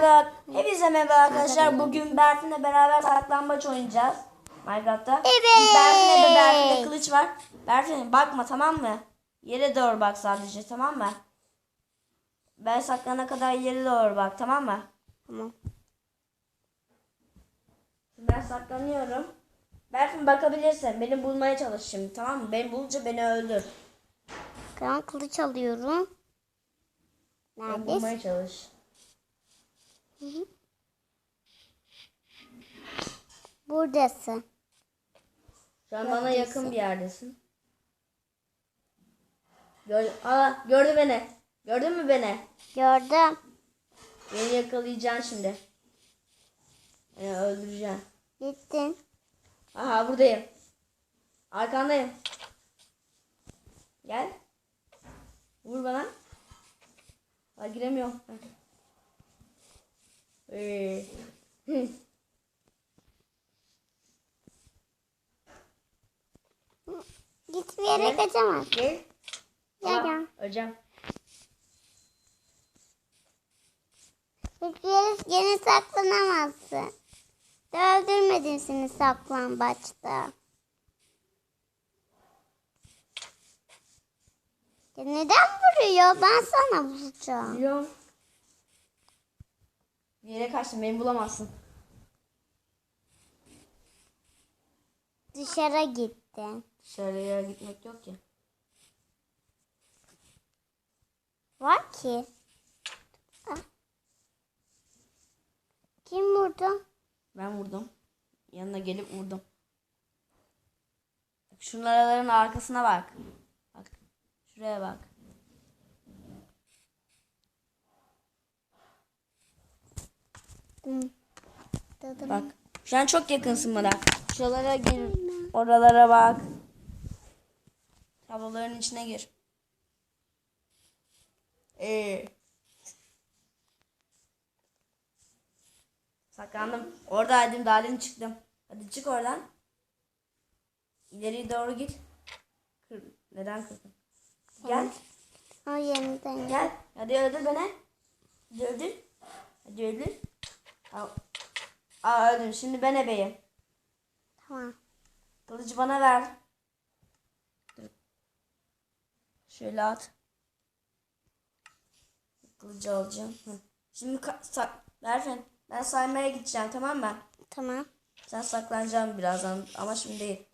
merhaba. Hepinize merhaba arkadaşlar. Bugün Berfin'le beraber saklambaç oynayacağız. Minecraft'ta. Evet. Berfin'le de Berfin'de kılıç var. Berfin bakma tamam mı? Yere doğru bak sadece tamam mı? Ben saklanana kadar yere doğru bak tamam mı? Tamam. Ben saklanıyorum. Berfin bakabilirsin. Beni bulmaya çalış şimdi tamam mı? Beni bulunca beni öldür. Ben kılıç alıyorum. Neredesin? bulmaya çalış. Buradasın. Şu an bana yakın bir yerdesin. Gör Aa, gördü beni. Gördün mü beni? Gördüm. Beni yakalayacaksın şimdi. Beni öldüreceksin. Gittin. Aha buradayım. Arkandayım. Gel. Vur bana. Ha giremiyorum. Git. Gel Aa, gel. Öleceğim. Hiçbir yere gene saklanamazsın. Öldürmedim seni saklambaçta. Ya neden vuruyor? Ben sana vuracağım. Biliyorum. Bir yere kaçtın beni bulamazsın. Dışarı gittin. Dışarıya gitmek yok ki. Var ki. Ah. Kim vurdu? Ben vurdum. Yanına gelip vurdum. Şunların arkasına bak. Bak. Şuraya bak. Dedim. Bak. Şu an çok yakınsın bana. Şuralara gir. Oralara bak. Tabloların içine gir. Ee. Saklandım. Oradaydım. Daha demin çıktım. Hadi çık oradan. İleriye doğru git. Kır. Neden kırdın? Gel. Yeniden. Gel. Hadi öldür beni. Hadi öldür. Hadi öldür. Aa öldüm. Şimdi ben ebeyim. Tamam. Kılıcı bana ver. Dur. Şöyle at. Kılıcı alacağım. Hı. Şimdi Berfin, ben saymaya gideceğim tamam mı? Tamam. Sen saklanacaksın birazdan ama şimdi değil.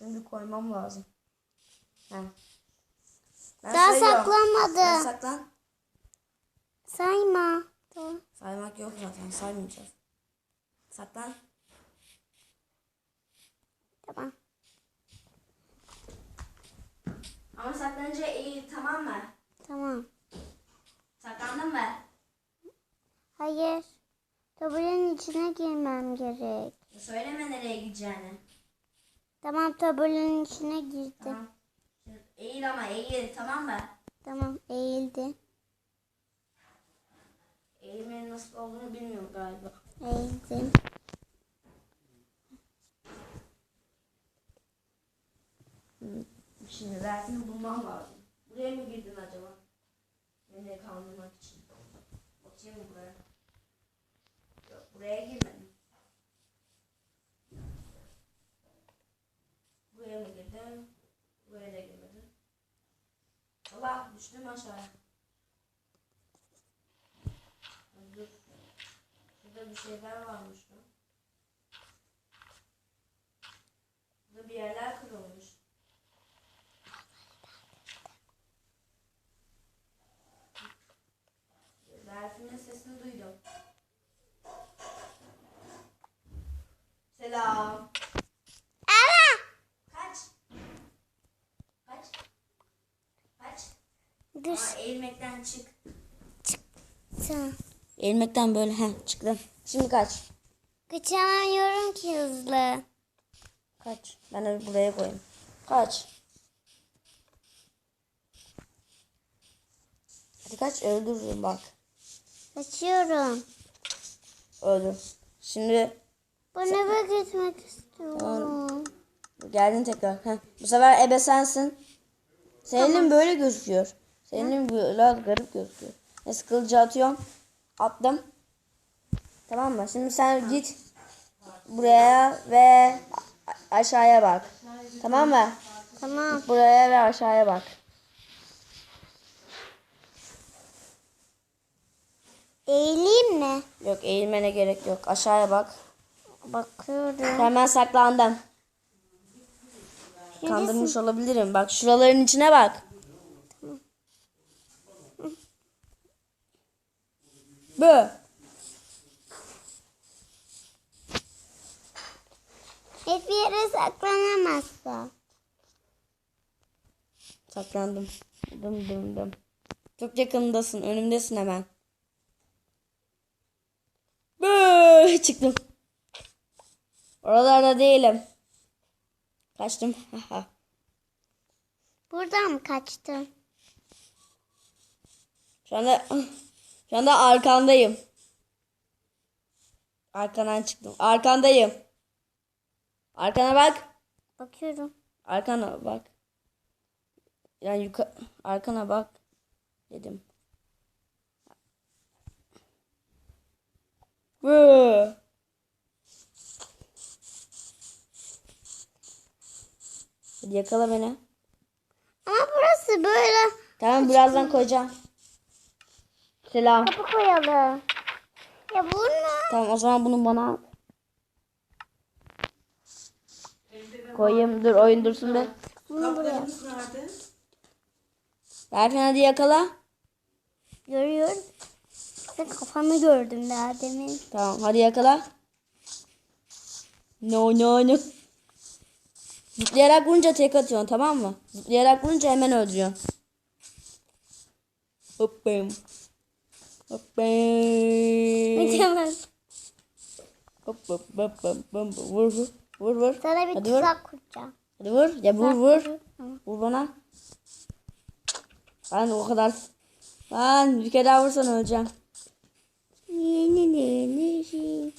Bir koymam lazım. Heh. Ben Daha sayıyorum. saklanmadı. Sen saklan. Sayma. Tamam. Saymak yok zaten saymayacağız. Saklan. Tamam. Ama saklanınca iyi tamam mı? Tamam. Saklandın mı? Hayır. Taburenin içine girmem gerek. Söyleme nereye gideceğini. Tamam taburenin içine girdim. Tamam. Şimdi eğil ama eğil tamam mı? Tamam eğildi. Eğilmenin nasıl olduğunu bilmiyorum galiba. Eğildim. Şimdi dersini bulmam lazım. Buraya mı girdin acaba? Beni kandırmak için. Bakayım buraya. Yok buraya girmedim. Buraya mı girdim? Buraya da girmedim. Allah düştüm aşağıya. Dur. Şurada bir şeyler varmış lan. Burada bir yerler kırılmış. Berfin'in sesini duydum. Selam. Ara. Kaç. Kaç. Kaç. Dur. Aa, eğilmekten çık. Tamam. Eğilmekten böyle he çıktım. Şimdi kaç. Kaçamıyorum ki hızlı. Kaç. Ben de buraya koyayım. Kaç. Hadi kaç öldürürüm bak. Kaçıyorum. Öldür. Şimdi Ben eve gitmek istiyorum. Geldin tekrar. Heh. Bu sefer ebe sensin. Senin elin böyle gözüküyor. Senin böyle garip gözüküyor. Neyse kılıcı atıyorum. Attım. Tamam mı? Şimdi sen git buraya ve aşağıya bak. Tamam mı? Tamam. Buraya ve aşağıya bak. Eğileyim mi? Yok eğilmene gerek yok. Aşağıya bak. Bakıyorum. Hemen saklandım. Kandırmış olabilirim. Bak şuraların içine bak. Bu. Hiçbir yere saklanamazsın. Saklandım. Dım dım dım. Çok yakındasın. Önümdesin hemen. Bıı, çıktım. Oralarda değilim. Kaçtım. Buradan mı kaçtın? şu anda şu anda arkandayım. Arkandan çıktım. Arkandayım. Arkana bak. Bakıyorum. Arkana bak. Yani yukarı arkana bak dedim. Bıı. Hadi yakala beni. Ama burası böyle. Tamam birazdan koyacağım. Selam. Kapı koyalım. Ya bunu. Tamam o zaman bunu bana. Koyayım dur oyun dursun be. Bunu buraya. Berfin hadi yakala. Görüyorum. Ve kafamı gördüm daha demin. Tamam hadi yakala. No no no. Zıplayarak vurunca tek atıyorsun tamam mı? Zıplayarak vurunca hemen öldürüyorsun. Hoppam. Hop hop hop hop hop. Vur vur. Vur vur. Sana bir Hadi vur. tuzak kuracağım. Hadi vur. Ya vur vur. Vur bana. Ben o kadar. Ben bir kere daha vursan öleceğim. Yeni yeni şey.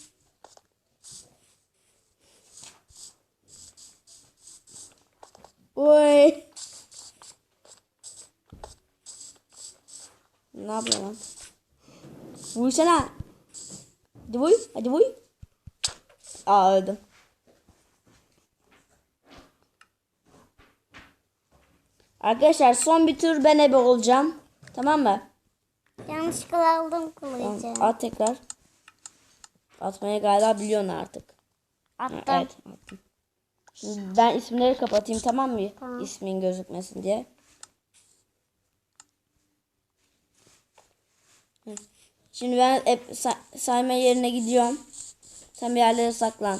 Oy. Ne yapıyor lan? Vursana. Hadi vuy. Hadi vuy. Aa öldüm. Arkadaşlar son bir tur ben ebe olacağım. Tamam mı? Yanlışlıkla aldım Tamam, kılıcı. at tekrar. Atmayı galiba biliyorsun artık. Ha, Attım. Evet attım. Ben isimleri kapatayım tamam mı? Tamam. İsmin gözükmesin diye. Hı. Şimdi ben hep say- sayma yerine gidiyorum. Sen bir yerlere saklan.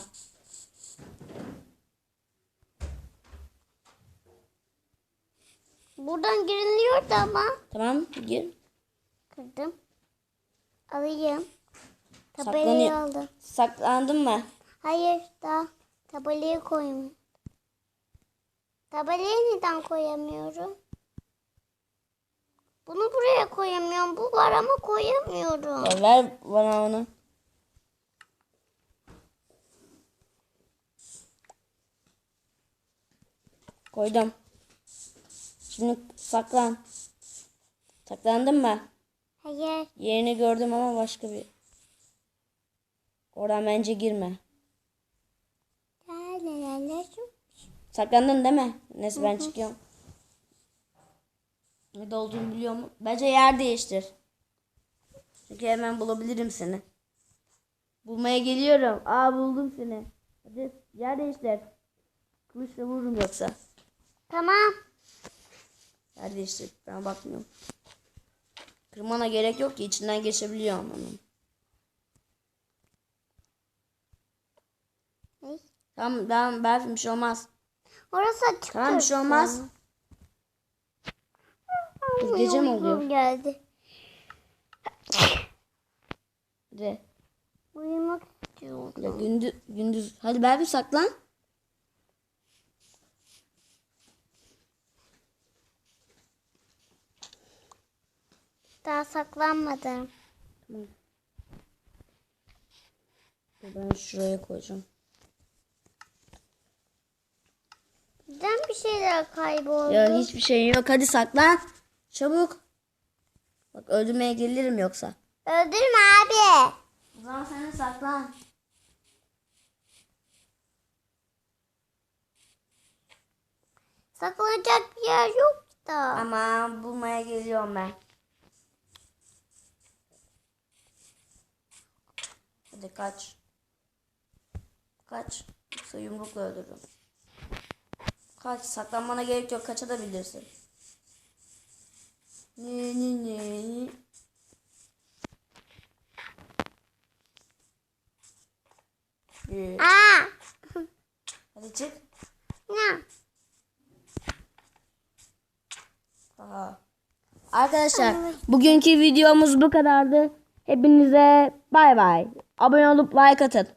Buradan giriliyordu ama. Tamam gir. Kırdım. Alayım. Saklanıyor. Tabelayı aldım. Saklandın mı? Hayır daha tabelayı koyayım. Tabelayı neden koyamıyorum? Bunu buraya koyamıyorum. Bu var ama koyamıyorum. Ya ver bana onu. Koydum. Şimdi saklan. Saklandın mı? Hayır. Yerini gördüm ama başka bir. Oradan bence girme. Saklandın değil mi? Neyse ben çıkıyorum. Nerede olduğunu biliyor mu? Bence yer değiştir. Çünkü hemen bulabilirim seni. Bulmaya geliyorum. Aa buldum seni. Hadi yer değiştir. Kılıçla vururum yoksa. Tamam. Yer değiştir. Ben bakmıyorum. Kırmana gerek yok ki içinden geçebiliyorum onun. Ne? Tamam ben ben bir şey olmaz. Orası açık. Tamam bir şey olmaz. Kız gece mi oluyor? Geldi. Hadi. Uyumak istiyorum. Ya gündüz gündüz. Hadi Berfi saklan. Daha saklanmadım. Ben şuraya koyacağım. Neden bir şeyler kayboldu? Ya hiçbir şey yok. Hadi saklan. Çabuk. Bak öldürmeye gelirim yoksa. Öldürme abi. O zaman sen de saklan. Saklanacak bir yer yok da. Ama bulmaya geliyorum ben. Hadi kaç. Kaç. Yoksa yumrukla öldürürüm. Kaç. Saklanmana gerek yok. Kaçabilirsin. Ne ne ne. Ee, Aa. Hadi çık. Ne? Aha. Arkadaşlar bugünkü videomuz bu kadardı. Hepinize bay bay. Abone olup like atın.